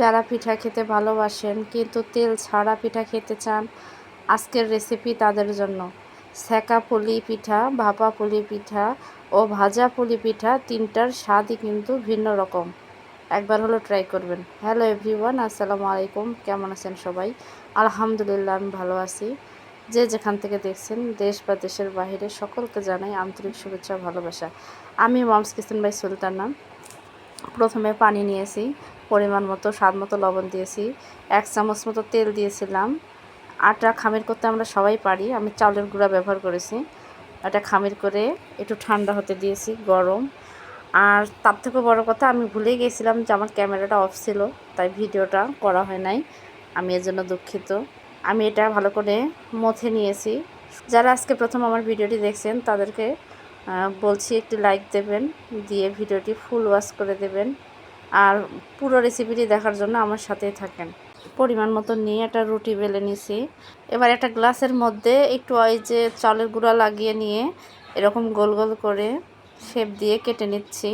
যারা পিঠা খেতে ভালোবাসেন, কিন্তু তেল ছাড়া পিঠা খেতে চান, আজকের রেসিপি তাদের জন্য। সেকা পুলি পিঠা, ভাপা পুলি পিঠা ও ভাজা পুলি পিঠা তিনটার স্বাদই কিন্তু ভিন্ন রকম। একবার হলো ট্রাই করবেন। হ্যালো এভরিওয়ান আসসালামু আলাইকুম। কেমন আছেন সবাই? আলহামদুলিল্লাহ, আমি ভালো আছি। যে যেখান থেকে দেখছেন, দেশ বা দেশের বাইরে সকলকে জানাই আন্তরিক শুভেচ্ছা ভালোবাসা। আমি মমস কিচেন বাই সুলতানা। প্রথমে পানি নিয়েছি। পরিমাণ মতো, স্বাদ মতো লবণ দিয়েছি। এক চামচ মতো তেল দিয়েছিলাম। আটা খামির করতে আমরা সবাই পারি। আমি চাউলের গুঁড়া ব্যবহার করেছি। এটা খামির করে একটু ঠান্ডা হতে দিয়েছি, গরম। আর তার থেকে বড় কথা, আমি ভুলে গিয়েছিলাম যে আমার ক্যামেরাটা অফ ছিল, তাই ভিডিওটা করা হয় নাই। আমি এর জন্য দুঃখিত। আমি এটা ভালো করে মথে নিয়েছি। যারা আজকে প্রথম আমার ভিডিওটি দেখছেন, তাদেরকে বলছি একটি লাইক দেবেন, দিয়ে ভিডিওটি ফুল ওয়াশ করে দেবেন। আর পুরো রেসিপিটি দেখার জন্য আমার সাথেই থাকেন। পরিমাণ মতো নিয়ে একটা রুটি বেলে নিছি। এবার একটা গ্লাসের মধ্যে একটু ওই যে চালের গুঁড়া লাগিয়ে নিয়ে এরকম গোল গোল করে শেপ দিয়ে কেটে নিচ্ছি।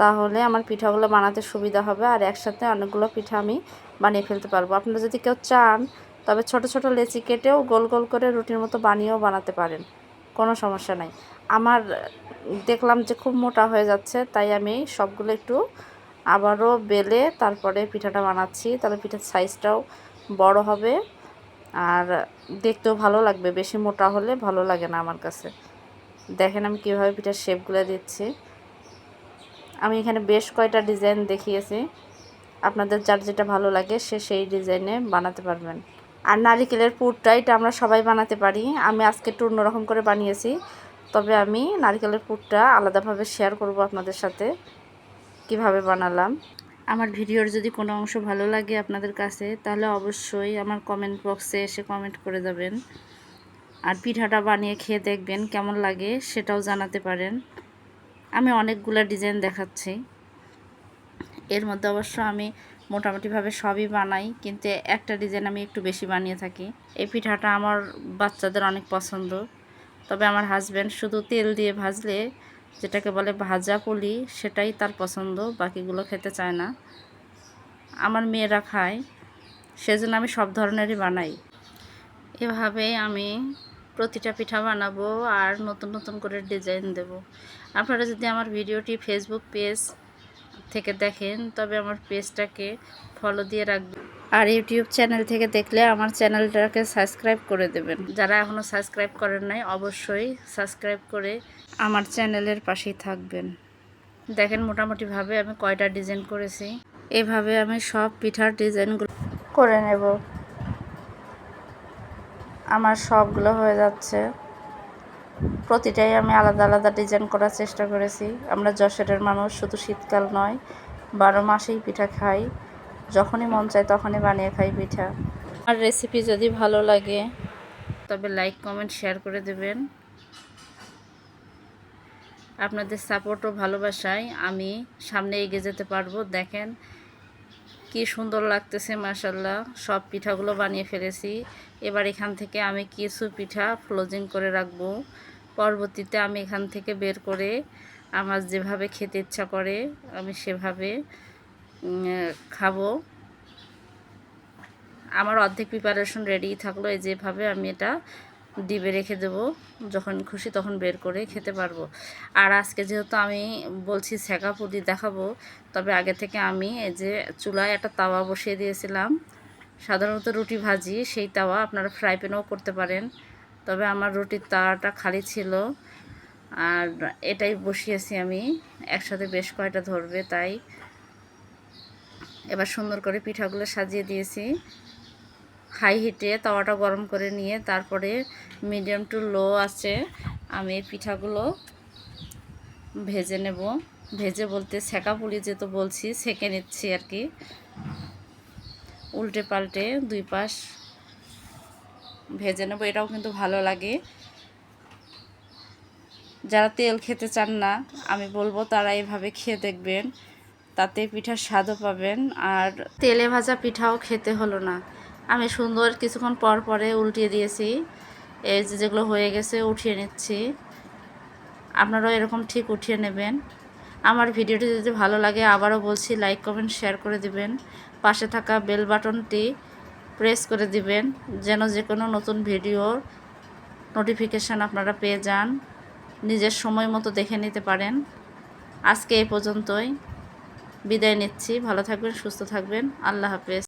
তাহলে আমার পিঠাগুলো বানাতে সুবিধা হবে আর একসাথে অনেকগুলো পিঠা আমি বানিয়ে ফেলতে পারব। আপনারা যদি কেউ চান, তবে ছোট ছোট লেচি কেটেও গোল গোল করে রুটির মতো বানিয়েও বানাতে পারেন। কোনো সমস্যা নাই। আমার দেখলাম যে খুব মোটা হয়ে যাচ্ছে, তাই আমি সবগুলো একটু আবারও বেলে তারপরে পিঠাটা বানাচ্ছি। তাহলে পিঠার সাইজটাও বড় হবে। আর দেখতেও ভালো লাগবে, বেশি মোটা হলে ভালো লাগে না আমার কাছে। দেখেন আমি কীভাবে পিঠার শেপগুলো দিচ্ছি। আমি এখানে বেশ কয়টা ডিজাইন দেখিয়েছি। আপনাদের যার যেটা ভালো লাগে সে সেই ডিজাইনে বানাতে পারবেন। আর নারিকেলের পুরটা, এটা আমরা সবাই বানাতে পারি। আমি আজকে একটু অন্যরকম করে বানিয়েছি। তবে আমি নারিকেলের পুরটা আলাদাভাবে শেয়ার করব আপনাদের সাথে। কীভাবে বানালাম? আমার ভিডিওর যদি কোনো অংশ ভালো লাগে আপনাদের কাছে, তাহলে অবশ্যই আমার কমেন্ট বক্সে এসে কমেন্ট করে যাবেন। আর পিঠাটা বানিয়ে খেয়ে দেখবেন কেমন লাগে সেটাও জানাতে পারেন। আমি অনেকগুলো ডিজাইন দেখাচ্ছি। এর মধ্যে অবশ্য আমি মোটামুটিভাবে সবই বানাই, কিন্তু একটা ডিজাইন আমি একটু বেশি বানিয়ে থাকি। এই পিঠাটা আমার বাচ্চাদের অনেক পছন্দ। তবে আমার হাজব্যান্ড শুধু তেল দিয়ে ভাজলে যেটাকে বলে ভাজা পুলি, সেটাই তার পছন্দ, বাকিগুলো খেতে চায় না। আমার মেয়েরা খায়, সেজন্য আমি সব ধরনেরই বানাই। এভাবে আমি প্রতিটা পিঠা বানাবো আর নতুন নতুন করে ডিজাইন দেব। আপনারা যদি আমার ভিডিওটি ফেসবুক পেজ থেকে দেখেন তবে আমার পেজটাকে ফলো দিয়ে রাখবেন। আর ইউটিউব চ্যানেল থেকে দেখলে আমার চ্যানেলটাকে সাবস্ক্রাইব করে দেবেন। যারা এখনও সাবস্ক্রাইব করেন নাই অবশ্যই সাবস্ক্রাইব করে আমার চ্যানেলের পাশেই থাকবেন। দেখেন মোটামুটিভাবে আমি কয়টা ডিজাইন করেছি। এভাবে আমি সব পিঠার ডিজাইনগুলো করে নেব। আমার সবগুলো হয়ে যাচ্ছে। প্রতিটাই আমি আলাদা আলাদা ডিজাইন করার চেষ্টা করেছি। আমরা যশোরের মানুষ, শুধু শীতকাল নয়, বারো মাসেই পিঠা খাই। যখনই মন চায় তখনই বানিয়ে খাই পিঠা। আর রেসিপি যদি ভালো লাগে, তবে লাইক কমেন্ট শেয়ার করে দেবেন। আপনাদের সাপোর্ট ও ভালোবাসায় আমি সামনে এগিয়ে যেতে পারব। দেখেন কি সুন্দর লাগতেছে মাসাল্লাহ সব পিঠাগুলো বানিয়ে ফেলেছি। এবার এখান থেকে আমি কিছু পিঠা ফ্লোজিং করে রাখব। পরবর্তীতে আমি এখান থেকে বের করে আমার যেভাবে খেতে ইচ্ছা করে, আমি সেভাবে খাব। আমার অর্ধেক প্রিপারেশন রেডি থাকল। এই যেভাবে আমি এটা ডিবে রেখে দেব। যখন খুশি তখন বের করে খেতে পারব। আর আজকে যেহেতু আমি বলছি সেকা পুলি দেখাবো, তবে আগে থেকে আমি এই যে চুলায় একটা তাওয়া বসিয়ে দিয়েছিলাম। সাধারণত রুটি ভাজি, সেই তাওয়া আপনারা ফ্রাই প্যানেও করতে পারেন। তবে আমার রুটির তাওয়াটা খালি ছিল। আর এটাই বসিয়েছি আমি। একসাথে বেশ কয়টা ধরবে তাই। এবার সুন্দর করে পিঠাগুলো সাজিয়ে দিয়েছি। হাই হিটে তাওয়াটা গরম করে নিয়ে তারপরে মিডিয়াম টু লো আছে, আমি পিঠাগুলো ভেজে নেব। ভেজে বলতে সেকা পুলি যেহেতু বলছি সেকে নিচ্ছি আর কি। উল্টে পাল্টে দুই পাশ ভেজে নেব, এটাও কিন্তু ভালো লাগে। যারা তেল খেতে চান না, আমি বলব তারা এভাবে খেয়ে দেখবেন, তাতে পিঠার স্বাদও পাবেন আর তেলে ভাজা পিঠাও খেতে হলো না। আমি সুন্দর কিছুক্ষণ পর পরে উল্টিয়ে দিয়েছি। এই যে যেগুলো হয়ে গেছে উঠিয়ে নিচ্ছি। আপনারাও এরকম ঠিক উঠিয়ে নেবেন। আমার ভিডিওটি যদি ভালো লাগে আবারও বলছি লাইক কমেন্ট শেয়ার করে দিবেন। পাশে থাকা বেল বাটনটি প্রেস করে দিবেন, যেন যে কোনো নতুন ভিডিওর নোটিফিকেশান আপনারা পেয়ে যান। নিজের সময় মতো দেখে নিতে পারেন। আজকে এই পর্যন্তই। বিদায় নিচ্ছি। ভালো থাকবেন, সুস্থ থাকবেন। আল্লাহ হাফেজ।